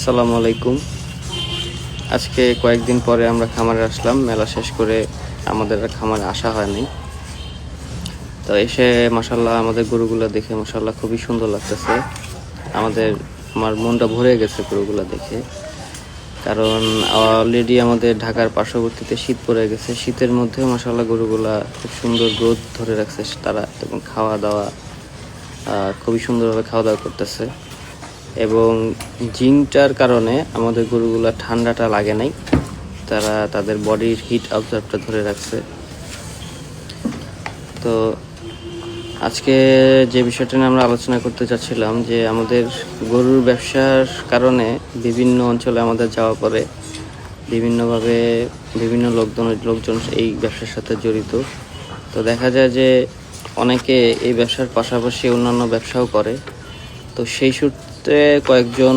আসসালামু আলাইকুম। আজকে কয়েকদিন পরে আমরা খামারে আসলাম। মেলা শেষ করে আমাদের খামারে আসা হয়নি। তো এসে মাসাল্লাহ আমাদের গরুগুলো দেখে মাসাল্লাহ খুবই সুন্দর লাগতেছে। আমাদের আমার মনটা ভরে গেছে গরুগুলো দেখে। কারণ অলরেডি আমাদের ঢাকার পার্শ্ববর্তীতে শীত পড়ে গেছে। শীতের মধ্যেও মাসাল্লাহ গরুগুলা খুব সুন্দর গ্রোথ ধরে রাখছে। তারা এবং খাওয়া দাওয়া খুবই সুন্দরভাবে খাওয়া দাওয়া করতেছে। এবং জিঙ্কটার কারণে আমাদের গরুগুলো ঠান্ডাটা লাগে নাই। তারা তাদের বডির হিট অবজার্ভটা ধরে রাখছে। তো আজকে যে বিষয়টা নিয়ে আমরা আলোচনা করতে চাচ্ছিলাম, যে আমাদের গরুর ব্যবসার কারণে বিভিন্ন অঞ্চলে আমাদের যাওয়া পরে বিভিন্নভাবে বিভিন্ন লোকজন লোকজন এই ব্যবসার সাথে জড়িত। তো দেখা যায় যে অনেকে এই ব্যবসার পাশাপাশি অন্যান্য ব্যবসাও করে। তো সেই সূত্রে কয়েকজন